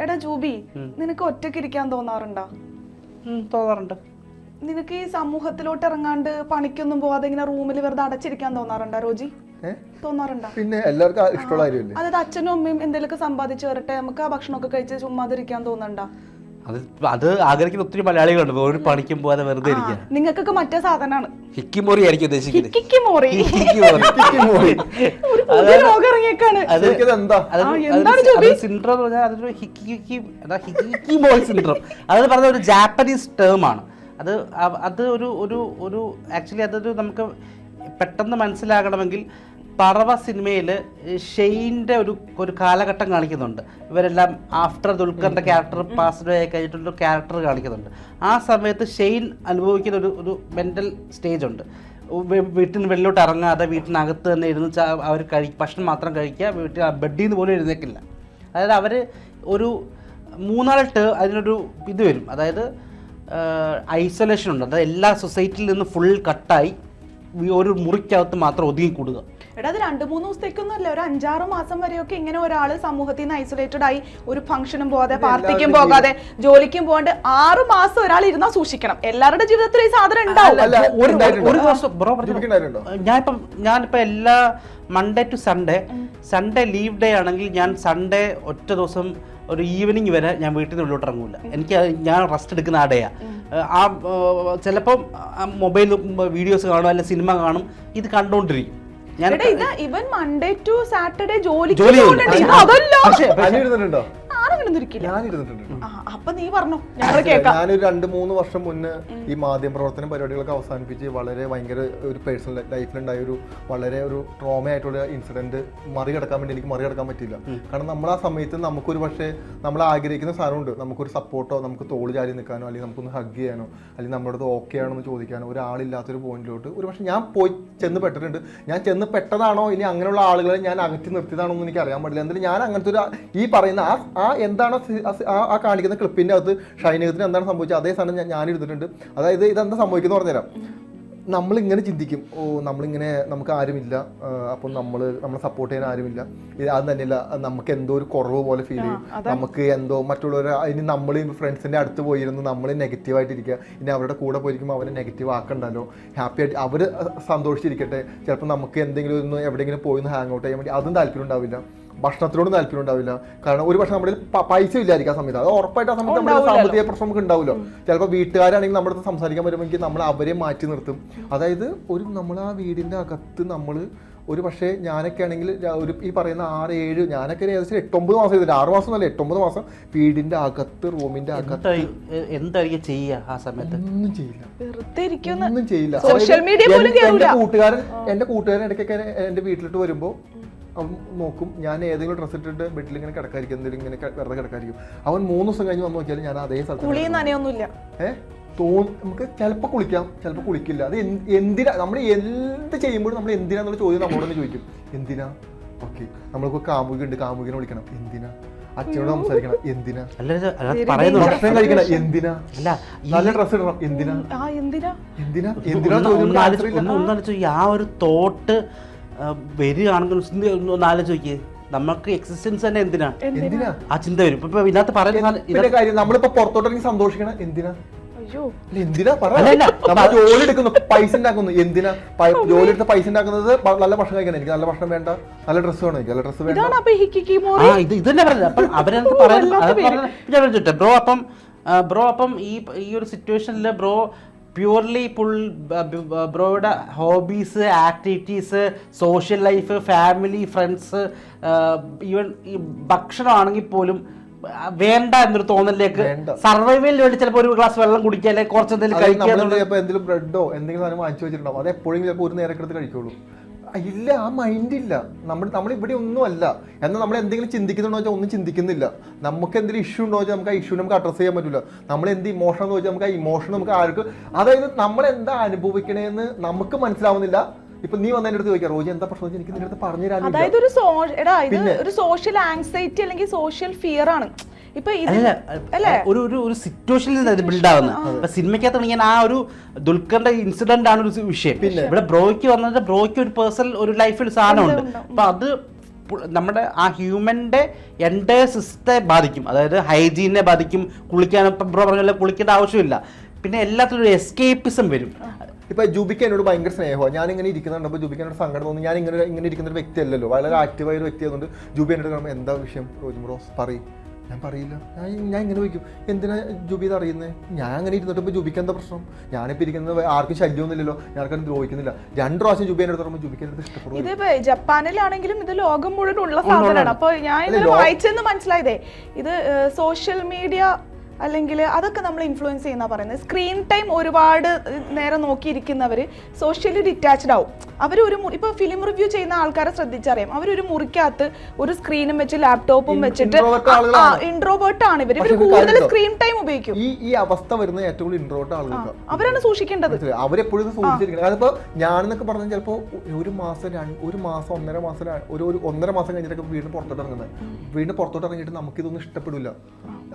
എടാ ജൂബി നിനക്ക് ഒറ്റയ്ക്ക് ഇരിക്കാൻ തോന്നാറുണ്ടോ? തോന്നാറുണ്ട്. നിനക്ക് ഈ സമൂഹത്തിലോട്ട് ഇറങ്ങാണ്ട് പണിക്കൊന്നും പോവാതെ ഇങ്ങനെ റൂമിൽ വെറുതെ അടച്ചിരിക്കാൻ തോന്നാറുണ്ടോ റോജി? തോന്നാറുണ്ടോ? പിന്നെ എല്ലാവർക്കും ഇഷ്ടമുള്ള കാര്യമല്ലേ? അതായത് അച്ഛനും അമ്മയും എന്തെങ്കിലും സമ്പാദിച്ചു വരട്ടെ നമുക്ക് ആ ഭക്ഷണമൊക്കെ കഴിച്ച് ചുമ്മാതിരിക്കാൻ തോന്നണ്ട അത് അത് ആഗ്രഹിക്കുന്ന ഒത്തിരി മലയാളികളുണ്ട്. ഒരു പണിക്കും പോകാതെ വെറുതെ ഇരിക്കാൻ നിങ്ങൾക്കൊക്കെ മറ്റേ സാധനമാണ്. ഹിക്കിമോറി ആയിരിക്കും ഉദ്ദേശിക്കുന്നത്. അതായത് മോറി. ഹിക്കിമോറി. പുതിയ രോഗം ഇറങ്ങിയേക്കാണ്. അത് എന്താണ് അത് ജോബി? സിൻഡ്രോം എന്ന് പറഞ്ഞാൽ അതൊരു ഹിക്കിക്കി ഹിക്കി അതാ ഹിക്കി ഹിക്കി മോൾ സിൻഡ്രോം അത് പറഞ്ഞ ഒരു ജാപ്പനീസ് ടേം ആണ്. അത് അത് ഒരു ഒരു ഒരു ആക്ച്വലി അതൊരു നമുക്ക് പെട്ടെന്ന് മനസ്സിലാകണമെങ്കിൽ പറവ സിനിമയിൽ ഷെയ്ന്റെ ഒരു ഒരു കാലഘട്ടം കാണിക്കുന്നുണ്ട്. ഇവരെല്ലാം ആഫ്റ്റർ ദുൽഖറിന്റെ ക്യാരക്ടർ പാസ്ഡ് ആയി കഴിഞ്ഞിട്ടുള്ള ക്യാരക്ടർ കാണിക്കുന്നുണ്ട്. ആ സമയത്ത് ഷെയ്ൻ അനുഭവിക്കുന്ന ഒരു ഒരു മെന്റൽ സ്റ്റേജ് ഉണ്ട്. വീട്ടിൽ നിന്ന് വെളിലോട്ട് ഇറങ്ങാതെ വീട്ടിനകത്ത് തന്നെ ഇരുന്ന് അവർ കഴി ഭക്ഷണം മാത്രം കഴിക്കുക വീട്ടിൽ ബെഡിൽ നിന്ന് പോലും എഴുന്നേക്കില്ല അതായത് അവർ ഒരു മൂന്നാളിട്ട് അതിനൊരു ഇത് വരും. അതായത് ഐസൊലേഷൻ ഉണ്ട്. അതായത് എല്ലാ സൊസൈറ്റിയിൽ നിന്ന് ഫുൾ കട്ടായി ഒരു മുറിക്കകത്ത് മാത്രം ഒതുങ്ങി കൂടുക. എടാ അത് രണ്ട് മൂന്ന് ദിവസത്തേക്കൊന്നും അല്ല. ഒരു അഞ്ചാറ് മാസം വരെയൊക്കെ ഇങ്ങനെ ഒരാൾ സമൂഹത്തിൽ നിന്ന് ഐസൊലേറ്റഡ് ആയി ഒരു ഫംഗ്ഷനും പോകാതെ പാർട്ടിക്കും പോകാതെ ജോലിക്കും പോകാണ്ട് ആറ് മാസം ഒരാൾ ഇരുന്നാ സൂക്ഷിക്കണം. എല്ലാവരുടെ ജീവിതത്തിൽ ഈ സാധനം ഉണ്ടാവും ഒരു ഉണ്ടായിട്ടുണ്ടോ? ഒരു ദിവസം ബ്രോ പറഞ്ഞു. ജീവിക്കുന്നുണ്ടായിട്ടുണ്ടോ? ഞാനിപ്പം ഞാനിപ്പോൾ എല്ലാ Monday to Sunday Sunday leave day ആണെങ്കിൽ ഞാൻ സൺഡേ ഒറ്റ ദിവസം ഒരു ഈവനിങ് വരെ ഞാൻ വീട്ടിൽ നിന്ന് ഉള്ളിലോട്ട് ഇറങ്ങൂല. എനിക്ക് ഞാൻ റെസ്റ്റ് എടുക്കുന്ന ആ ആ. ചിലപ്പം മൊബൈൽ വീഡിയോസ് കാണും അല്ലെങ്കിൽ സിനിമ കാണും ഇത് കണ്ടുകൊണ്ടിരിക്കും ഞാൻ എടാ ഇത് ഇവൻ മൺഡേ ടു സാറ്റർഡേ ജോലിക്ക് ജോലി. ഇത് അതല്ല. പക്ഷേ ഞാൻ ഇരുന്നിട്ടുണ്ടോ ആരെങ്കിലും ഇരിക്കില്ല ഞാൻ ഇരുന്നിട്ടുണ്ട് ആ, അപ്പൊ നീ പറഞ്ഞു. ഞാനൊരു രണ്ട് മൂന്ന് വർഷം മുന്നേ ഈ മാധ്യമ പ്രവർത്തന പരിപാടികളൊക്കെ അവസാനിപ്പിച്ച് വളരെ ഭയങ്കര ഒരു പേഴ്സണൽ ലൈഫിലുണ്ടായ ഒരു വളരെ ഒരു ട്രോമ ആയിട്ടുള്ള ഇൻസിഡന്റ് മറികടക്കാൻ വേണ്ടി എനിക്ക് മറികടക്കാൻ പറ്റില്ല കാരണം നമ്മൾ ആ സമയത്ത് നമുക്കൊരു പക്ഷേ നമ്മൾ ആഗ്രഹിക്കുന്ന സാധനമുണ്ട്. നമുക്കൊരു സപ്പോർട്ടോ നമുക്ക് തോൾ ചാരി നിൽക്കാനോ അല്ലെങ്കിൽ നമുക്കൊന്ന് ഹഗ് ചെയ്യാനോ അല്ലെങ്കിൽ നമ്മുടെ അടുത്ത് ഓക്കെ ആണോ എന്ന് ചോദിക്കാനോ ഒരാളില്ലാത്തൊരു പോയിന്റിലോട്ട് ഒരു പക്ഷേ ഞാൻ പോയി ചെന്ന് പെട്ടിട്ടുണ്ട്. ഞാൻ ചെന്ന് പെട്ടതാണോ? ഇനി അങ്ങനെയുള്ള ആളുകളെ ഞാൻ അകറ്റി നിർത്തിയതാണോ എന്ന് എനിക്ക് അറിയാൻ പാടില്ല. എന്തായാലും ഞാൻ അങ്ങനത്തെ ഒരു ഈ പറയുന്ന ആ ആ എന്താണ് ആ കാണിക്കുന്ന ക്ലിപ്പിന്റെ അകത്ത് ഷൈനകത്തിന് എന്താണ് സംഭവിച്ചത്? അതേ സാധനം ഞാൻ ഞാൻ എടുത്തിട്ടുണ്ട്. അതായത് ഇതെന്താ സംഭവിക്കുന്നത് പറഞ്ഞുതരാം. നമ്മളിങ്ങനെ ചിന്തിക്കും. ഓ നമ്മളിങ്ങനെ നമുക്ക് ആരുമില്ല. അപ്പം നമ്മൾ നമ്മളെ സപ്പോർട്ട് ചെയ്യാൻ ആരുമില്ല. ഇത് അത് തന്നെയല്ല. നമുക്ക് എന്തോ ഒരു കുറവ് പോലെ ഫീൽ ചെയ്യും. നമുക്ക് എന്തോ മറ്റുള്ളവർ ഇനി നമ്മൾ ഫ്രണ്ട്സിന്റെ അടുത്ത് പോയിരുന്നു നമ്മൾ നെഗറ്റീവായിട്ടിരിക്കുക ഇനി അവരുടെ കൂടെ പോയിരിക്കുമ്പോൾ അവരെ നെഗറ്റീവ് ആക്കണ്ടല്ലോ. ഹാപ്പി ആയിട്ട് അവർ സന്തോഷിച്ചിരിക്കട്ടെ. ചിലപ്പോൾ നമുക്ക് എന്തെങ്കിലും ഒന്ന് എവിടെയെങ്കിലും പോയി ഒന്ന് ഹാങ് ഔട്ട് ചെയ്യാൻ വേണ്ടി അതും താല്പര്യം ഉണ്ടാവില്ല. ഭക്ഷണത്തിനോടും താല്പര്യം ഉണ്ടാവില്ല. കാരണം ഒരു പക്ഷേ നമ്മുടെ പൈസ ഇല്ലായിരിക്കും ആ സമയത്ത്. അത് ഉറപ്പായിട്ട് ആ സമയത്ത് നമ്മുടെ സാമ്പത്തിക പ്രശ്നം നമുക്ക് ഉണ്ടാവില്ല ചിലപ്പോൾ വീട്ടുകാരാണെങ്കിൽ നമ്മുടെ അടുത്ത് സംസാരിക്കാൻ വരുമെങ്കിൽ നമ്മൾ അവരെ മാറ്റി നിർത്തും. അതായത് ഒരു നമ്മൾ ആ വീടിന്റെ അകത്ത് നമ്മൾ ഒരു പക്ഷേ ഞാനൊക്കെ ആണെങ്കിൽ ഒരു ഈ പറയുന്ന ആറ് ഏഴ് ഞാനൊക്കെ ഒരു ഏകദേശം എട്ടൊമ്പത് മാസം ചെയ്തില്ല ആറ് മാസം അല്ല എട്ടൊമ്പത് മാസം വീടിന്റെ അകത്ത് റൂമിന്റെ അകത്ത് എന്തായിരിക്കും ചെയ്യുക ആ സമയത്ത്? ഒന്നും ചെയ്യില്ല. ഒന്നും ചെയ്യില്ല. Social മീഡിയ എന്റെ. കൂട്ടുകാരൻ എന്റെ കൂട്ടുകാരൻ ഇടയ്ക്കൊക്കെ എന്റെ വീട്ടിലിട്ട് വരുമ്പോൾ അവൻ നോക്കും ഞാൻ ഏതെങ്കിലും ഡ്രസ്സ് ഇട്ടിട്ട് ബെഡിൽ ഇങ്ങനെ കിടക്കായിരിക്കും എന്തെങ്കിലും ഇങ്ങനെ വെറുതെ കിടക്കായിരിക്കും. അവൻ മൂന്ന് ദിവസം കഴിഞ്ഞ് വന്ന് നോക്കിയാലും ഞാൻ അതേ സ്ഥലത്ത് ഏഹ് തോന്നും നമുക്ക് ചിലപ്പോൾ കുളിക്കാം ചിലപ്പോൾ കുളിക്കില്ല. അത് എന്തിനാ നമ്മൾ എന്ത് ചെയ്യുമ്പോഴും നമ്മൾ എന്തിനാന്നുള്ള ചോദ്യം നമ്മളോട് തന്നെ ചോദിക്കും. എന്തിനാ? ഓക്കെ. നമ്മൾക്ക് കാമുകി ഉണ്ട് കാമുകിനെ വിളിക്കണം. എന്തിനാ? അച്ഛനോട് സംസാരിക്കണം. എന്തിനാ? ഭക്ഷണം കഴിക്കണം. എന്തിനാ? അല്ല നല്ല ഇടണം. എന്തിനാ? ആ എന്തിനാ? എന്തിനാ? ഒന്ന് എന്തിനാ ആ ഒരു തോട്ട് വരികയാണെങ്കിൽ ഒന്ന് ആലോചിച്ച് നോക്കിയേ. നമുക്ക് എക്സിസ്റ്റൻസ് തന്നെ എന്തിനാ? എന്തിനാ? ആ ചിന്ത വരും. ഇപ്പൊ ഇതിനകത്ത് പറയുന്ന കാര്യം നമ്മളിപ്പോ പുറത്തോട്ടിറങ്ങി സന്തോഷിക്കണം എന്തിനാ? എന്തിനാ. നമ്മൾ ജോലി എടുക്കുന്നു പൈസ ഉണ്ടാക്കുന്നു. എന്തിനാ? ജോലി എടുത്ത് പൈസ ഉണ്ടാക്കുന്നത് നല്ല ഭക്ഷണം കഴിക്കണം. എനിക്ക് നല്ല ഭക്ഷണം വേണ്ട. നല്ല ഡ്രസ്സ് വേണം എനിക്ക്. നല്ല ഡ്രസ്സ് വേണ്ട. ആ ഇത് ഇത് തന്നെ പറഞ്ഞത്. അപ്പം അവരത് പറയാൻ ബ്രോ അപ്പം ബ്രോ അപ്പം ഈ ഈ ഒരു സിറ്റുവേഷനിൽ ബ്രോ പ്യൂർലി പുൾ ബ്രോയുടെ hobbies activities social life family friends even ഈ ഭക്ഷണമാണെങ്കിൽ പോലും വേണ്ട എന്നൊരു തോന്നലിലേക്ക് സർവൈവൽ സർവൈവലിന് വേണ്ടി ചിലപ്പോൾ ഒരു ഗ്ലാസ് വെള്ളം കുടിക്കുക അല്ലെങ്കിൽ കുറച്ച് എന്തെങ്കിലും കഴിക്കുക എന്തെങ്കിലും ബ്രെഡോ എന്തെങ്കിലും സാധനം വാങ്ങിച്ചു വെച്ചിട്ടുണ്ടാവും. അത് എപ്പോഴും ചിലപ്പോൾ ഒരു നേരം എടുത്ത് കഴിക്കുള്ളൂ. ഇല്ല ആ മൈൻഡ് ഇല്ല. നമ്മൾ നമ്മൾ ഇവിടെ ഒന്നും അല്ല. എന്നാൽ നമ്മൾ എന്തെങ്കിലും ചിന്തിക്കുന്നുണ്ടോ വെച്ചാൽ ഒന്നും ചിന്തിക്കുന്നില്ല. നമുക്ക് എന്തെങ്കിലും ഇഷ്യൂ ഉണ്ടോ വെച്ചാൽ നമുക്ക് ആ ഇഷ്യൂ നമുക്ക് അഡ്രസ്സ് ചെയ്യാൻ പറ്റില്ല നമ്മൾ എന്ത് ഇമോഷൻ എന്ന് വെച്ചാൽ നമുക്ക് ആ ഇമോഷൻ നമുക്ക് ആർക്ക് അതായത് നമ്മൾ എന്താ അനുഭവിക്കണേന്ന് നമുക്ക് മനസ്സിലാവുന്നില്ല. ഇപ്പൊ നീ വന്നതിന്റെ അടുത്ത് ചോദിക്കാം റോജി എന്താ പ്രശ്നം? എനിക്ക് നിന്റെ അടുത്ത് പറഞ്ഞു തരാനില്ല അതായത് ഒരു എടാ ഇത് ഒരു സോഷ്യൽ ആങ്സൈറ്റി അല്ലെങ്കിൽ സോഷ്യൽ ഫിയർ ആണ്. ഇപ്പൊ ഇത് ഒരു ഒരു ഒരു സിറ്റുവേഷനിൽ അത് ബിൽഡ് ആവുന്നത് അപ്പൊ സിനിമയ്ക്കകത്ത് ഞാൻ ആ ഒരു ദുൽഖറിന്റെ ഇൻസിഡന്റ് ആണ് ഒരു വിഷയം. ഇവിടെ ബ്രോയ്ക്ക് വന്നിട്ട് ബ്രോയ്ക്ക് ഒരു പേഴ്സണൽ ഒരു ലൈഫിൽ സാധനമുണ്ട് അപ്പൊ അത് നമ്മുടെ ആ ഹ്യൂമന്റെ എന്റെ സിസ്റ്റത്തെ ബാധിക്കും. അതായത് ഹൈജീനെ ബാധിക്കും. കുളിക്കാൻ ഇപ്പം ബ്രോ പറഞ്ഞ പോലെ കുളിക്കേണ്ട ആവശ്യമില്ല. പിന്നെ എല്ലാത്തിലും ഒരു എസ്കേപ്പിസം വരും. ഇപ്പൊ ജൂബിക്ക് എന്നോട് ഭയങ്കര സ്നേഹമാണ് ഞാൻ ഇങ്ങനെ ഇരിക്കുന്നുണ്ടപ്പോൾ ജൂബിക്ക് എന്നോട് സങ്കടം തോന്നി ഞാൻ ഇങ്ങനെ ഇങ്ങനെ ഇരിക്കുന്ന ഒരു വ്യക്തിയല്ലല്ലോ. വളരെ ആക്റ്റീവായ ഒരു വ്യക്തി ആയതുകൊണ്ട് ജൂബി എന്നോട് കാണുമ്പോൾ എന്താ വിഷയം? റോജു ബ്രോസ് പറയും. ഞാൻ പറയില്ല. ഞാൻ ഞാൻ ഇങ്ങനെ ചോദിക്കും എന്തിനാ ജൂബി ഇത് അറിയുന്നത് ഞാൻ അങ്ങനെ ഇരുന്നിട്ട് ഇപ്പോൾ ജൂബിക്ക് എന്താ പ്രശ്നം? ഞാനിപ്പോൾ ഇരിക്കുന്നത് ആർക്കും ശല്യമൊന്നുമില്ലല്ലോ ഞാൻ ആർക്കും ദ്രോഹിക്കുന്നില്ല. രണ്ട് പ്രാവശ്യം ജൂബി എന്നോട് പറയുമ്പോൾ ജൂബിക്ക് എന്നോട് ഇഷ്ടപ്പെടും. ഇത് ജപ്പാനിലാണെങ്കിലും ഇത് ലോകം മുഴുവൻ ഉള്ള സാധനമാണ്. അപ്പോൾ ഞാൻ വായിച്ചെന്ന് മനസ്സിലായതേ ഇത് സോഷ്യൽ മീഡിയ അല്ലെങ്കിൽ അതൊക്കെ നമ്മൾ ഇൻഫ്ലുവൻസ് ചെയ്യുന്ന പറയുന്നത്. സ്ക്രീൻ ടൈം ഒരുപാട് നേരം നോക്കിയിരിക്കുന്നവർ സോഷ്യലി ഡിറ്റാച്ച്ഡ് ആവും. അവർ ഒരു ഇപ്പോൾ ഫിലിം റിവ്യൂ ചെയ്യുന്ന ആൾക്കാരെ ശ്രദ്ധിച്ചറിയാം. അവർ ഒരു മുറിക്കകത്ത് ഒരു സ്ക്രീനും വെച്ച് ലാപ്ടോപ്പും വെച്ചിട്ട് ഇൻട്രോവേർട്ട് ആണ് ഇവർ ഇവർ കൂടുതൽ സ്ക്രീൻ ടൈം ഉപയോഗിക്കും. ഈ ഈ അവസ്ഥ വരുന്ന ഏറ്റവും കൂടുതൽ ഇൻട്രോട്ട് ആളുകൾ അവരാണ് സൂക്ഷിക്കേണ്ടത്. അവരെപ്പോഴും സൂക്ഷിച്ചിരിക്കണം. അതിപ്പോ ഞാനെന്നൊക്കെ പറഞ്ഞാൽ ചിലപ്പോൾ ഒരു മാസം ഒരു മാസം ഒന്നര മാസം ഒരു ഒരു ഒന്നര മാസം കഴിഞ്ഞിട്ടൊക്കെ വീണ്ടും പുറത്തോട്ട് ഇറങ്ങുന്നത്. വീണ്ടും പുറത്തോട്ട് ഇറങ്ങിയിട്ട് നമുക്കിതൊന്നും ഇഷ്ടപ്പെടില്ല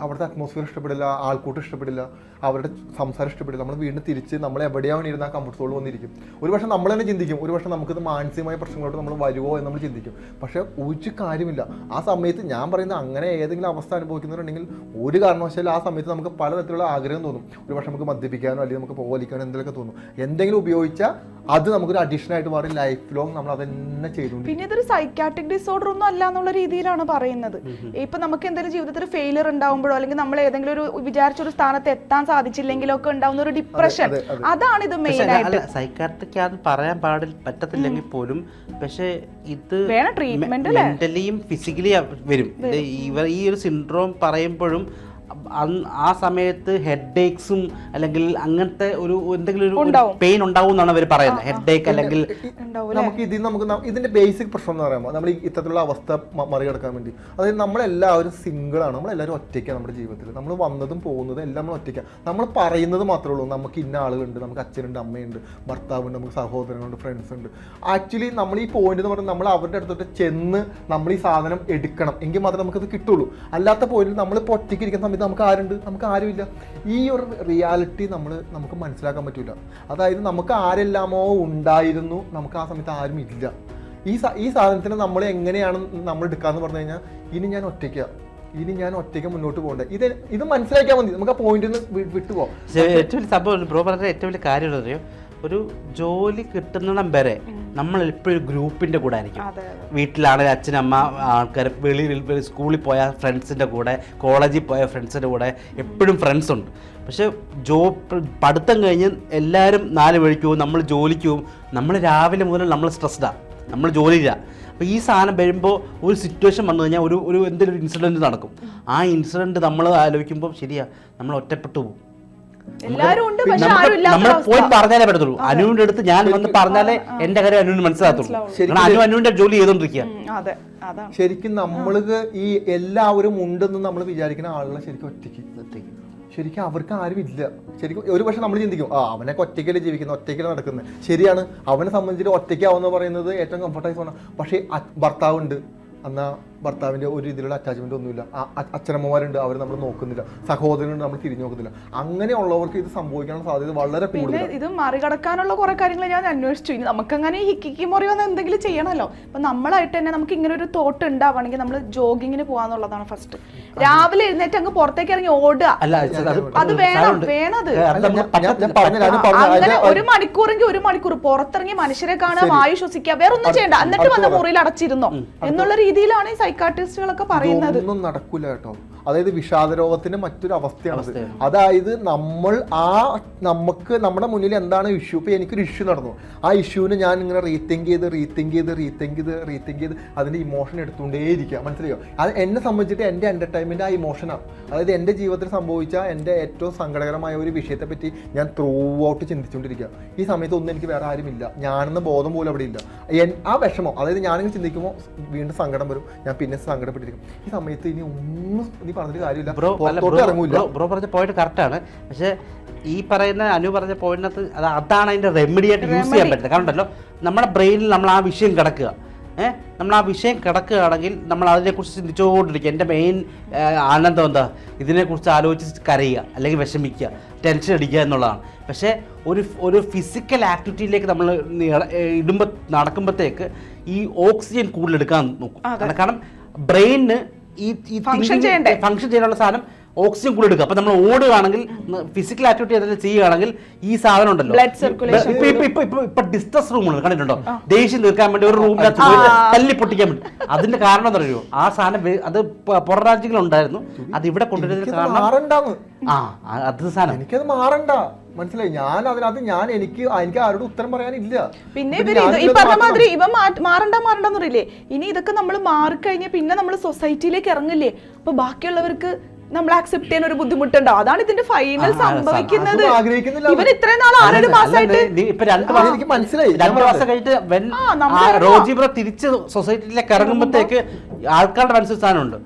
അവിടുത്തെ അറ്റ്മോസ്ഫിയർ ഇഷ്ടപ്പെടില്ല ആൾക്കൂട്ടം ഇഷ്ടപ്പെടില്ല അവരുടെ സംസാരം ഇഷ്ടപ്പെടില്ല. നമ്മൾ വീണ്ടും തിരിച്ച് നമ്മൾ എവിടെയാണ് ഇരുന്ന കംഫർട്ട് സോൾ വന്നിരിക്കും. ഒരു പക്ഷേ നമ്മൾ തന്നെ ചിന്തിക്കും. ഒരു പക്ഷേ നമുക്കിത് മാനസികമായ പ്രശ്നങ്ങളോട് നമ്മൾ വരുമോ എന്ന് നമ്മൾ ചിന്തിക്കും. പക്ഷേ ഒരു കാര്യമില്ല. ആ സമയത്ത് ഞാൻ പറയുന്നത് അങ്ങനെ ഏതെങ്കിലും അവസ്ഥ അനുഭവിക്കുന്നുണ്ടെങ്കിൽ ഒരു കാരണവശാലും ആ സമയത്ത് നമുക്ക് പലതരത്തിലുള്ള ആഗ്രഹം തോന്നും. ഒരു പക്ഷേ നമുക്ക് മദ്യപിക്കാനോ അല്ലെങ്കിൽ നമുക്ക് പോകലിക്കാനോ എന്തെങ്കിലുമൊക്കെ തോന്നും. എന്തെങ്കിലും ഉപയോഗിച്ചാൽ അത് നമുക്കൊരു അഡീഷൻ ആയിട്ട് മാറി ലൈഫ് ലോങ് നമ്മൾ അതന്നെ ചെയ്തുകൊണ്ട് പിന്നെ ഇതൊരു സൈക്കാട്രിക് ഡിസോർഡർ ഒന്നും അല്ല എന്നുള്ള രീതിയിലാണ് പറയുന്നത്. ഇപ്പൊ നമുക്ക് എന്തെങ്കിലും ജീവിതത്തിൽ ഫെയിലിയർ ഉണ്ടാവുമ്പോഴോ അല്ലെങ്കിൽ നമ്മൾ ഏതെങ്കിലും ഒരു വിചാരിച്ച ഒരു സ്ഥാനത്ത് എത്താൻ സാധിച്ചില്ലെങ്കിലോ ഒക്കെ ഉണ്ടാവുന്ന ഒരു ഡിപ്രഷൻ അതെ, അതെ. അതാണ് ഇത് മെയിൻ ആയിട്ട്. സൈക്കാട്രിക് അത് പറയാൻ പാടില്ല പറ്റത്തില്ലെങ്കിൽ പോലും പക്ഷേ ഇത് വേണം ട്രീറ്റ്മെന്റ് അല്ലേ? മെന്റലിയും ഫിസിക്കലി വരും. ഇവർ ഈ ഒരു സിൻഡ്രോം പറയുമ്പോഴും ആ സമയത്ത് ഹെഡ് ഏക്സും അല്ലെങ്കിൽ അങ്ങനത്തെ ഒരു എന്തെങ്കിലും ഒരു പെയിൻ ഉണ്ടാവും എന്നാണ് അവർ പറയുന്നത്. ഹെഡ് ഏക്ക് അല്ലെങ്കിൽ നമുക്ക് ഇതിൽ നമുക്ക് ഇതിന്റെ ബേസിക് പ്രശ്നം എന്ന് പറയുമ്പോൾ നമ്മൾ ഇത്തരത്തിലുള്ള അവസ്ഥ മറികടക്കാൻ വേണ്ടി. അതായത് നമ്മളെല്ലാവരും സിംഗിളാണ് നമ്മളെല്ലാവരും ഒറ്റയ്ക്കാണ് നമ്മുടെ ജീവിതത്തിൽ. നമ്മൾ വന്നതും പോകുന്നതും എല്ലാം നമ്മൾ ഒറ്റയ്ക്കാണ്. നമ്മൾ പറയുന്നത് മാത്രമേ ഉള്ളൂ. നമുക്ക് ഇന്ന ആളുകളുണ്ട് നമുക്ക് അച്ഛനുണ്ട് അമ്മയുണ്ട് ഭർത്താവുണ്ട് നമുക്ക് സഹോദരങ്ങളുണ്ട് ഫ്രണ്ട്സ് ഉണ്ട്. ആക്ച്വലി നമ്മൾ ഈ പോയിന്റ് എന്ന് പറഞ്ഞാൽ നമ്മൾ അവരുടെ അടുത്തോട്ട് ചെന്ന് നമ്മൾ ഈ സാധനം എടുക്കണം. എങ്കിൽ മാത്രമേ നമുക്കത് കിട്ടുള്ളൂ. അല്ലാത്ത പോയിന്റിൽ നമ്മളിപ്പോൾ ഒറ്റയ്ക്ക് ഇരിക്കുന്ന സമയത്ത് നമുക്ക് ആരുണ്ട് നമുക്ക് ആരുമില്ല ഈ ഒരു റിയാലിറ്റി നമ്മൾ നമുക്ക് മനസ്സിലാക്കാൻ പറ്റില്ല അതായത് നമുക്ക് ആരെല്ലാമോ ഉണ്ടായിരുന്നു. നമുക്ക് ആ സമയത്ത് ആരും ഇല്ല. ഈ ഈ സാധനത്തിന് നമ്മൾ എങ്ങനെയാണ് നമ്മൾ എടുക്കാന്ന് പറഞ്ഞു കഴിഞ്ഞാൽ ഇനി ഞാൻ ഒറ്റയ്ക്കാ. ഇനി ഞാൻ ഒറ്റയ്ക്ക് മുന്നോട്ട് പോകണ്ടേ. ഇത് ഇത് മനസ്സിലാക്കിയാൽ മതി. നമുക്ക് ആ പോയിന്റിൽ നിന്ന് വിട്ടുപോകാം ഏറ്റവും സംഭവം ബ്രോ പറഞ്ഞ ഏറ്റവും വലിയ കാര്യം അറിയോ? ഒരു ജോലി കിട്ടുന്നിടം വരെ നമ്മൾ എപ്പോഴും ഗ്രൂപ്പിന്റെ കൂടെ ആയിരിക്കും. വീട്ടിലാണെങ്കിൽ അച്ഛനമ്മ ആൾക്കാർ വെളിയിൽ സ്കൂളിൽ പോയ ഫ്രണ്ട്സിന്റെ കൂടെ കോളേജിൽ പോയ ഫ്രണ്ട്സിന്റെ കൂടെ എപ്പോഴും ഫ്രണ്ട്സ് ഉണ്ട്. പക്ഷെ ജോ പഠിത്തം കഴിഞ്ഞ് എല്ലാവരും നാല് വഴിക്ക് പോകും നമ്മൾ ജോലിക്ക് പോകും. നമ്മൾ രാവിലെ മുതൽ നമ്മൾ സ്ട്രെസ്ഡാണ് നമ്മൾ ജോലിയില്ല. അപ്പോൾ ഈ സാധനം വരുമ്പോൾ ഒരു സിറ്റുവേഷൻ വന്നു കഴിഞ്ഞാൽ ഒരു ഒരു എന്തെങ്കിലും ഒരു ഇൻസിഡന്റ് നടക്കും. ആ ഇൻസിഡന്റ് നമ്മൾ ആലോചിക്കുമ്പോൾ ശരിയാണ് നമ്മൾ ഒറ്റപ്പെട്ടു പോകും. എല്ലാരും ഉണ്ട് പക്ഷെ ആരും നമ്മൾ ഇല്ലാത്ത പോയി പറഞ്ഞാലേ പറ്റത്തുള്ളൂ. അനുവിന്റെ അടുത്ത് ഞാൻ വന്ന് പറഞ്ഞാലേ എന്റെ കാര്യം അനുവിന് മനസ്സിലാകത്തുള്ളൂ. കാരണം അനു അനുവിന്റെ ജോലി ചെയ്തോണ്ടിരിക്കുക അതെ അതാണ്. ശരിക്കും നമ്മൾക്ക് ഈ എല്ലാവരും ഉണ്ടെന്ന് നമ്മൾ വിചാരിക്കുന്ന ആളുകളെ ശരിക്കും ഒറ്റയ്ക്ക്. ശരിക്കും അവർക്ക് ആരും ഇല്ല. ശരിക്കും ഒരു പക്ഷെ നമ്മൾ ചിന്തിക്കും ആ അവനൊക്കെ ഒറ്റയ്ക്കല്ലേ ജീവിക്കുന്നത് ഒറ്റയ്ക്കല്ലേ നടക്കുന്നത് ശരിയാണ് അവനെ സംബന്ധിച്ചിട്ട് ഒറ്റയ്ക്കാവുന്ന പറയുന്നത് ഏറ്റവും കംഫർട്ടായി പക്ഷേ അ- ഭർത്താവുണ്ട്. എന്നാൽ ഭർത്താവിന്റെ ഒരു രീതിയിലുള്ള അറ്റാച്ച്മെന്റ് ഒന്നുമില്ല. അച്ഛനമ്മമാരുണ്ട് അവർ നമ്മൾ നോക്കുന്നില്ല. സഹോദരനുണ്ട് നമ്മൾ തിരിഞ്ഞു നോക്കുന്നില്ല. അങ്ങനെയുള്ളവർക്ക് ഇത് സംഭവിക്കാനുള്ള സാധ്യത വളരെ പിന്നെ ഇത് മറികടക്കാനുള്ള കുറെ കാര്യങ്ങൾ ഞാൻ അന്വേഷിച്ചു. ഇനി നമുക്കങ്ങനെ ഈ ഹിക്കിക്ക് മുറി വന്ന് എന്തെങ്കിലും ചെയ്യണമല്ലോ. അപ്പം നമ്മളായിട്ട് തന്നെ നമുക്ക് ഇങ്ങനെ ഒരു തോട്ട് ഉണ്ടാവണമെങ്കിൽ നമ്മൾ ജോഗിങ്ങിന് പോകാന്നുള്ളതാണ് ഫസ്റ്റ് രാവിലെ എഴുന്നേറ്റ് അങ്ങ് പുറത്തേക്ക് ഇറങ്ങി ഓടുക. അല്ല അത് വേണം വേണത്. അങ്ങനെ ഒരു മണിക്കൂറെങ്കിൽ ഒരു മണിക്കൂർ. പുറത്തിറങ്ങി മനുഷ്യരെ കാണുക വായു ശ്വസിക്കുക വേറെ ഒന്നും ചെയ്യണ്ട. എന്നിട്ട് വന്ന മുറിയിൽ അടച്ചിരുന്നോ? എന്നുള്ള രീതിയിലാണ് ഈ സൈക്കാട്രിസ്റ്റുകളൊക്കെ പറയുന്നത്? ഒന്നും നടക്കൂല കേട്ടോ. അതായത് വിഷാദ രോഗത്തിന്റെ മറ്റൊരു അവസ്ഥയാണ്. അതായത് നമ്മൾ ആ നമുക്ക് നമ്മുടെ മുന്നിൽ എന്താണ് ഇഷ്യൂ ഇപ്പൊ എനിക്കൊരു ഇഷ്യൂ നടന്നു. ആ ഇഷ്യൂവിന് ഞാൻ ഇങ്ങനെ റീത്തിങ്ക് ചെയ്ത് റീത്തിങ്ക് ചെയ്ത് റീത്തിങ്ക് ചെയ്ത് റീത്തിങ്ക് ചെയ്ത് അതിന്റെ ഇമോഷൻ എടുത്തുകൊണ്ടേ ഇരിക്കുക മനസ്സിലായോ? അത് എന്നെ സംബന്ധിച്ചിട്ട് എന്റെ എന്റർടൈൻമെന്റ് ആ ഇമോഷനാണ് അതായത് എന്റെ ജീവിതത്തിൽ സംഭവിച്ച എന്റെ ഏറ്റവും സങ്കടകരമായ ഒരു വിഷയത്തെ പറ്റി ഞാൻ ത്രൂ ഔട്ട് ചിന്തിച്ചുകൊണ്ടിരിക്കുക. ഈ സമയത്ത് ഒന്നും എനിക്ക് വേറെ ആരുമില്ല. ഞാനെന്ന ബോധം പോലും അവിടെ ഇല്ല. ആ വിഷമം അതായത് ഞാനിങ്ങനെ ചിന്തിക്കുമ്പോൾ വീണ്ടും സങ്കടം വരും. ഞാൻ പിന്നെ സങ്കടപ്പെട്ടിരിക്കും. ഈ സമയത്ത് ഇനി ഒന്നും പറഞ്ഞിട്ട് കാര്യമില്ല. ബ്രോ പുറത്തോട്ട് ബ്രോ ഇറങ്ങൂല. ബ്രോ- ബ്രോ പറഞ്ഞ പോയിന്റ് കറക്റ്റാണ് പക്ഷേ ഈ പറയുന്ന അനു പറഞ്ഞ പോയിന്റിനകത്ത് അത് അതാണ് അതിന്റെ റെമഡി ആയിട്ട് യൂസ് ചെയ്യാൻ പറ്റുന്നത്. കാരണം ഉണ്ടല്ലോ നമ്മുടെ ബ്രെയിനിൽ നമ്മൾ ആ വിഷയം കിടക്കുക. ഏഹ് നമ്മൾ ആ വിഷയം കിടക്കുകയാണെങ്കിൽ നമ്മൾ അതിനെക്കുറിച്ച് ചിന്തിച്ചുകൊണ്ടിരിക്കുക. എന്റെ മെയിൻ ആനന്ദം എന്താ? ഇതിനെക്കുറിച്ച് ആലോചിച്ച് കരയുക അല്ലെങ്കിൽ വിഷമിക്കുക ടെൻഷൻ അടിക്കുക എന്നുള്ളതാണ്. പക്ഷേ ഒരു ഒരു ഫിസിക്കൽ ആക്ടിവിറ്റിയിലേക്ക് നമ്മൾ ഇടുമ്പോൾ നടക്കുമ്പോഴത്തേക്ക് ഈ ഓക്സിജൻ കൂടുതലെടുക്കാൻ നോക്കും. കാരണം- കാരണം ബ്രെയിനിന് ഈ ഫംഗ്ഷൻ ചെയ്യേണ്ടേ? ഫംഗ്ഷൻ ചെയ്യാനുള്ള സാധനം ഓക്സിജൻ കൂടി എടുക്കുക അപ്പൊ നമ്മൾ ഓടുകയാണെങ്കിൽ ഫിസിക്കൽ ആക്ടിവിറ്റി എന്തെങ്കിലും ചെയ്യുകയാണെങ്കിൽ ഈ സാധനം ഉണ്ടല്ലോ. Blood circulation. ഇപ്പൊ ഇപ്പൊ ഇപ്പൊ ഇപ്പൊ റൂമുകൾ കണ്ടിട്ടുണ്ടോ? ദേഷ്യം തീർക്കാൻ വേണ്ടി ഒരു റൂമിനകത്ത് പോയിട്ട് തല്ലി പൊട്ടിക്കാൻ വേണ്ടി. അതിന്റെ കാരണം എന്താ പറയുക ആ സാധനം അത് പുറം രാജ്യങ്ങളുണ്ടായിരുന്നു അത് ഇവിടെ കൊണ്ടുവരുന്നതിന് എനിക്കത് കാരണം ആ അത് സാധനം. എനിക്കത് മാറണ്ട. മനസ്സിലായി? ഞാൻ അതിനകത്ത് ഞാൻ എനിക്ക് എനിക്ക് ആരോട് ഉത്തരം പറയാനില്ല. പിന്നെ ഈ പറഞ്ഞ മാതിരി ഇവ മാറണ്ട മാറണ്ടെന്ന് പറയില്ലേ? ഇനി ഇതൊക്കെ നമ്മൾ മാറിക്കഴിഞ്ഞാൽ പിന്നെ നമ്മൾ സൊസൈറ്റിയിലേക്ക് ഇറങ്ങില്ലേ? അപ്പൊ ബാക്കിയുള്ളവർക്ക് നമ്മൾ അക്സെപ്റ്റ് ചെയ്യാൻ ഒരു ബുദ്ധിമുട്ടുണ്ടോ? അതാണ് ഇതിന്റെ ഫൈനൽ സംഭവിക്കുന്നത്. ഇവൻ ഇത്രയും നാൾ ആറേഴ് മാസമായിട്ട് എനിക്ക് മനസ്സിലായി. ഞാൻ രണ്ട് മാസം കഴിഞ്ഞിട്ട്. റോജി ബ്രോ തിരിച്ച് സൊസൈറ്റിയിലേക്ക് ഇറങ്ങുമ്പോഴത്തേക്ക് ആൾക്കാരുടെ മനസ്സിൽ സ്ഥാനമുണ്ട്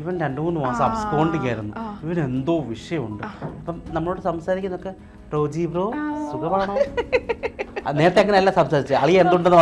ഇവൻ രണ്ടു മൂന്ന് മാസം അബ്സ്കോണ്ടിങ് ആയിരുന്നു ഇവൻ എന്തോ വിഷയമുണ്ട്. അപ്പം നമ്മളോട് സംസാരിക്കുന്നൊക്കെ റോജി ബ്രോ സുഖമാണോ? ആ, അങ്ങനെ അല്ല സംസാരിച്ചത്. അളി എന്തുണ്ടെന്ന്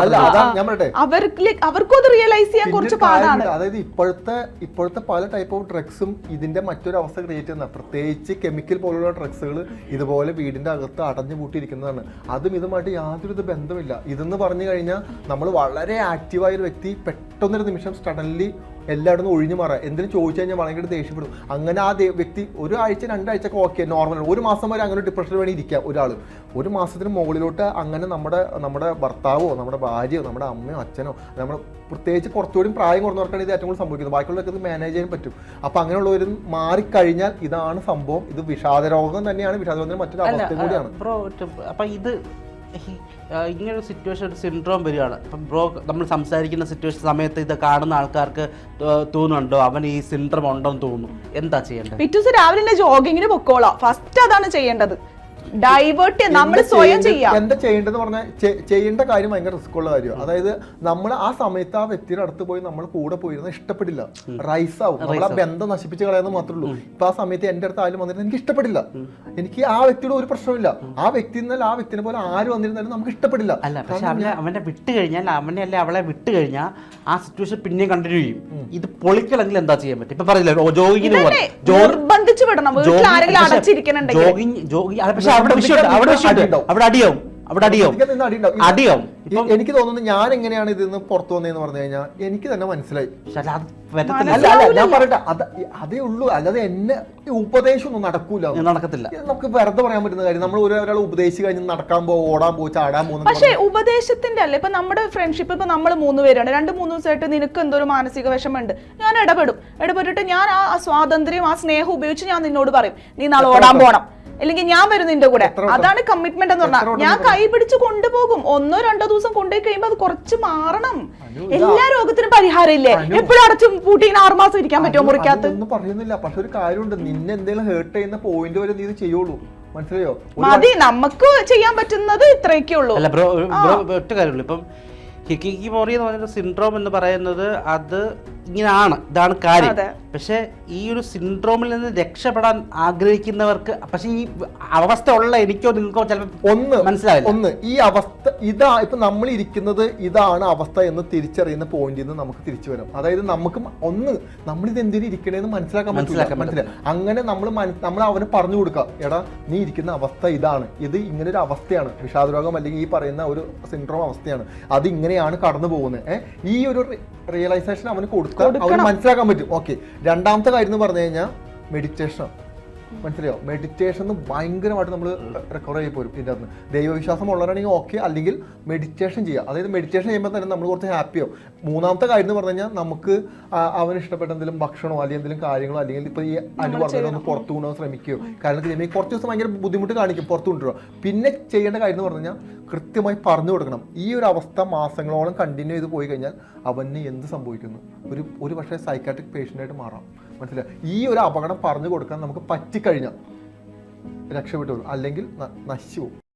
അവർക്ക് അവർക്കും അത് റിയലൈസ് ചെയ്യാൻ കുറച്ച് പാടാണ്. അതായത് ഇപ്പോഴത്തെ ഇപ്പോഴത്തെ പല ടൈപ്പ് ഓഫ് ഡ്രഗ്സും ഇതിന്റെ മറ്റൊരു അവസ്ഥ ക്രിയേറ്റ് ചെയ്യുന്ന പ്രത്യേകിച്ച് കെമിക്കൽ പോലുള്ള ഡ്രഗ്സുകൾ ഇതുപോലെ വീടിന്റെ അകത്ത് അടഞ്ഞു പൂട്ടിയിരിക്കുന്നതാണ്. അതും ഇതുമായിട്ട് യാതൊരു ബന്ധമില്ല. ഇതെന്ന് പറഞ്ഞു കഴിഞ്ഞാൽ നമ്മൾ വളരെ ആക്റ്റീവായ ഒരു വ്യക്തി പെട്ടെന്നൊരു നിമിഷം സഡൻലി എല്ലായിടും ഒഴിഞ്ഞു മാറുക എന്തിനും ചോദിച്ചു കഴിഞ്ഞാൽ ഭയങ്കര ദേഷ്യപ്പെടും. അങ്ങനെ ആ വ്യക്തി ഒരാഴ്ച രണ്ടാഴ്ച ഒക്കെ ഓക്കെ നോർമൽ ഒരു മാസം വരെ അങ്ങനെ ഡിപ്രഷൻ വേണി ഇരിക്കുക ഒരാൾ ഒരു മാസത്തിന് മുകളിലോട്ട് അങ്ങനെ നമ്മുടെ നമ്മുടെ ഭർത്താവോ നമ്മുടെ ഭാര്യയോ നമ്മുടെ അമ്മയോ അച്ഛനോ നമ്മൾ പ്രത്യേകിച്ച് കുറച്ചുകൂടി പ്രായം കുറഞ്ഞവർക്കാണ് ഇത് ഏറ്റവും കൂടുതൽ സംഭവിക്കുന്നത്. ബാക്കിയുള്ളവർക്ക് ഇത് മാനേജ് ചെയ്യാൻ പറ്റും. അപ്പം അങ്ങനെയുള്ളവർ മാറിക്കഴിഞ്ഞാൽ ഇതാണ് സംഭവം. ഇത് വിഷാദരോഗം തന്നെയാണ്. വിഷാദരോഗത്തിന് മറ്റൊരു അവസ്ഥ കൂടിയാണ്. അപ്പോൾ അപ്പൊ ഇത് ഇങ്ങനൊരു സിറ്റുവേഷൻ ഒരു സിൻഡ്രോം വരികയാണ്. അപ്പം ബ്രോ നമ്മൾ സംസാരിക്കുന്ന സിറ്റുവേഷൻ സമയത്ത് ഇത് കാണുന്ന ആൾക്കാർക്ക് തോന്നുന്നുണ്ടോ? അവൻ ഈ സിൻഡ്രോം ഉണ്ടോ എന്ന് തോന്നുന്നു. എന്താ ചെയ്യേണ്ടത്? പിറ്റൂസ് രാവിലെ ജോഗിങ്ങിന് പൊക്കോളാം. ഫസ്റ്റ് അതാണ് ചെയ്യേണ്ടത്. ഡൈവേർട്ട് നമ്മൾ സ്വയം ചെയ്യാം. എന്താ ചെയ്യേണ്ടത് പറഞ്ഞാൽ ചെയ്യേണ്ട കാര്യം ഭയങ്കര റിസ്ക് ഉള്ള കാര്യമാണ് അതായത് നമ്മൾ ആ സമയത്ത് ആ വ്യക്തിയുടെ അടുത്ത് പോയി നമ്മൾ കൂടെ പോയിരുന്ന ഇഷ്ടപ്പെടില്ല. റൈസ് ആവും. നമ്മൾ ആ ബന്ധം നശിപ്പിച്ച് കളയാന്ന് മാത്രമേ ഉള്ളൂ. ഇപ്പൊ ആ സമയത്ത് എന്റെ അടുത്ത് ആരും വന്നിരുന്നത് എനിക്ക് ഇഷ്ടപ്പെടില്ല. എനിക്ക് ആ വ്യക്തിയുടെ ഒരു പ്രശ്നമില്ല ആ വ്യക്തി എന്നാൽ ആ വ്യക്തിനെ പോലെ ആര് വന്നിരുന്നാലും നമുക്ക് ഇഷ്ടപ്പെടില്ല. അല്ല പക്ഷെ അവനെ അവനെ വിട്ട് കഴിഞ്ഞാൽ അവനെ അല്ലെ അവളെ വിട്ട് കഴിഞ്ഞാൽ ആ സിറ്റുവേഷൻ പിന്നെയും കണ്ടിന്യൂ ചെയ്യും. ഇത് പൊളിക്കണമെങ്കിൽ എന്താ ചെയ്യാൻ പറ്റും? ഇപ്പൊ പറയില്ല ജോഗിങ്ങിന് പോലെ നിർബന്ധിച്ചു വിടണം. വീട്ടിൽ ആരെങ്കിലും അടച്ചിരിക്കണുണ്ടെങ്കിൽ. ജോഗിങ് ജോഗിങ് പക്ഷെ അവിടെ അവിടെ അടിയാവും അവിടെ അടിയാവും അടിയാവും എനിക്ക് തോന്നുന്നു ഞാൻ എങ്ങനെയാണ് ഇതിൽ നിന്ന് പുറത്തു വന്നതെന്ന് പറഞ്ഞു കഴിഞ്ഞാൽ എനിക്ക് തന്നെ മനസ്സിലായി. അല്ല, അല്ല ഞാൻ പറയട്ടെ അത് അതേ ഉള്ളൂ. അല്ലാതെ എന്നെ ഉപദേശമൊന്നും ഉപദേശം ഒന്നും നടക്കൂല നടക്കത്തില്ല നമുക്ക് വെറുതെ പറയാൻ പറ്റുന്ന കാര്യം നമ്മൾ ഒരു ഒരാൾ ഉപദേശിച്ച് കഴിഞ്ഞ് നടക്കാൻ പോകും ഓടാൻ പോകും ചാടാൻ പോകും പക്ഷേ ഉപദേശത്തിന്റെ അല്ല? ഇപ്പൊ നമ്മുടെ ഫ്രണ്ട്ഷിപ്പ് ഇപ്പൊ നമ്മൾ മൂന്ന് പേരാണ്. രണ്ട് മൂന്ന് ദിവസമായിട്ട് നിനക്ക് എന്തോ ഒരു മാനസിക വിഷമമുണ്ട്. ഞാൻ ഇടപെടും. ഇടപെട്ടിട്ട് ഞാൻ ആ സ്വാതന്ത്ര്യം ആ സ്നേഹം ഉപയോഗിച്ച് ഞാൻ നിന്നോട് പറയും. നീ നാളെ ഓടാൻ പോണം. അല്ലെങ്കിൽ ഞാൻ വരും നിന്റെ കൂടെ. അതാണ് കമ്മിറ്റ്മെന്റ് എന്ന് പറഞ്ഞാൽ. ഞാൻ കൈ പിടിച്ച് കൊണ്ടുപോകും. ഒന്നോ രണ്ടോ ദിവസം കൊണ്ടുപോയി കഴിയുമ്പോൾ അത് കുറച്ച് മാറണം. എല്ലാ രോഗത്തിനും പരിഹാരം ഇല്ലേ എപ്പോഴും അടച്ചു പൂട്ടി ആറു മാസം ഇരിക്കാൻ പറ്റുമോ മുറിക്കകത്ത്? ഒന്നും പറയുന്നില്ല. പക്ഷെ ഒരു കാര്യമുണ്ട്. നിന്നെ എന്തെങ്കിലും ഹേർട്ട് ചെയ്യുന്ന പോയിന്റ് വരെ നീ ഇത് ചെയ്യുള്ളൂ. മനസ്സിലായോ? മതി. നമുക്ക് ചെയ്യാൻ പറ്റുന്നത് ഇത്രയൊക്കെ ഉള്ളൂ. അല്ല ബ്രോ ബ്രോ ഒറ്റ കാര്യമുള്ളൂ. ഇപ്പം ഹിക്കിക്കി മോറി എന്ന് പറയുന്ന സിൻഡ്രോം എന്ന് പറയുന്നത് അത് ഇങ്ങനെയാണ് ഇതാണ് കാര്യം. പക്ഷെ ഈ ഒരു സിൻഡ്രോമിൽ നിന്ന് രക്ഷപ്പെടാൻ ആഗ്രഹിക്കുന്നവർക്ക് പക്ഷെ ഈ അവസ്ഥ ഉള്ള എനിക്കോ നിങ്ങൾക്കോ ചിലപ്പോൾ ഒന്ന് മനസ്സിലായി ഒന്ന് ഈ അവസ്ഥ ഇതാ ഇപ്പൊ നമ്മൾ ഇരിക്കുന്നത് ഇതാണ് അവസ്ഥ എന്ന് തിരിച്ചറിയുന്ന പോയിന്റിൽ നിന്ന് നമുക്ക് തിരിച്ചു വരാം. അതായത് നമുക്ക് ഒന്ന് നമ്മൾ ഇത് എന്തിനു ഇരിക്കണേന്ന് മനസ്സിലാക്കാൻ പറ്റില്ല മനസ്സിലാക്കാൻ മനസ്സിലായി അങ്ങനെ നമ്മൾ നമ്മൾ അവന് പറഞ്ഞു കൊടുക്കുക എടാ നീ ഇരിക്കുന്ന അവസ്ഥ ഇതാണ്. ഇത് ഇങ്ങനെ ഒരു അവസ്ഥയാണ്. വിഷാദരോഗം അല്ലെങ്കിൽ ഈ പറയുന്ന ഒരു സിൻഡ്രോം അവസ്ഥയാണ്. അത് ഇങ്ങനെയാണ് കടന്നു പോകുന്നത് ഈ ഒരു റിയലൈസേഷൻ അവന് കൊടുത്താൽ അവന് അവർ മനസ്സിലാക്കാൻ പറ്റും. ഓക്കെ രണ്ടാമത്തെ കാര്യം എന്ന് പറഞ്ഞു കഴിഞ്ഞാൽ മെഡിറ്റേഷൻ മനസ്സിലായോ? മെഡിറ്റേഷൻ ഭയങ്കരമായിട്ട് നമ്മൾ റിക്കവർ ചെയ്ത് പോരും ഇതിന്റെ അകത്ത് ദൈവവിശ്വാസം ഉള്ളവരാണെങ്കിൽ ഓക്കെ അല്ലെങ്കിൽ മെഡിറ്റേഷൻ ചെയ്യുക. അതായത് മെഡിറ്റേഷൻ ചെയ്യുമ്പോൾ തന്നെ നമ്മൾ കുറച്ച് ഹാപ്പിയോ മൂന്നാമത്തെ കാര്യം എന്ന് പറഞ്ഞു കഴിഞ്ഞാൽ നമുക്ക് അവൻ അവന് ഇഷ്ടപ്പെട്ട എന്തെങ്കിലും ഭക്ഷണമോ അല്ലെങ്കിൽ എന്തെങ്കിലും കാര്യങ്ങളോ അല്ലെങ്കിൽ ഇപ്പോൾ ഈ അനു പറഞ്ഞത് ഒന്ന് പുറത്തു കൊണ്ടുപോകാൻ ശ്രമിക്കുകയോ കാരണം ചെയ്യുമ്പോൾ കുറച്ച് ദിവസം ഭയങ്കര ബുദ്ധിമുട്ട് കാണിക്കും പുറത്തു കൊണ്ടുവരിക പിന്നെ ചെയ്യേണ്ട കാര്യം എന്ന് പറഞ്ഞു കഴിഞ്ഞാൽ കൃത്യമായി പറഞ്ഞു കൊടുക്കണം. ഈ ഒരു അവസ്ഥ മാസങ്ങളോളം കണ്ടിന്യൂ ചെയ്ത് പോയി കഴിഞ്ഞാൽ അവന് എന്ത് സംഭവിക്കുന്നു? ഒരു ഒരു പക്ഷേ സൈക്കാട്രിക് പേഷ്യന്റായിട്ട് മാറാം. മനസ്സിലായി? ഈ ഒരു അപകടം പറഞ്ഞു കൊടുക്കാൻ നമുക്ക് പറ്റിക്കഴിഞ്ഞാൽ രക്ഷപ്പെട്ടു അല്ലെങ്കിൽ നശിച്ചു പോകും.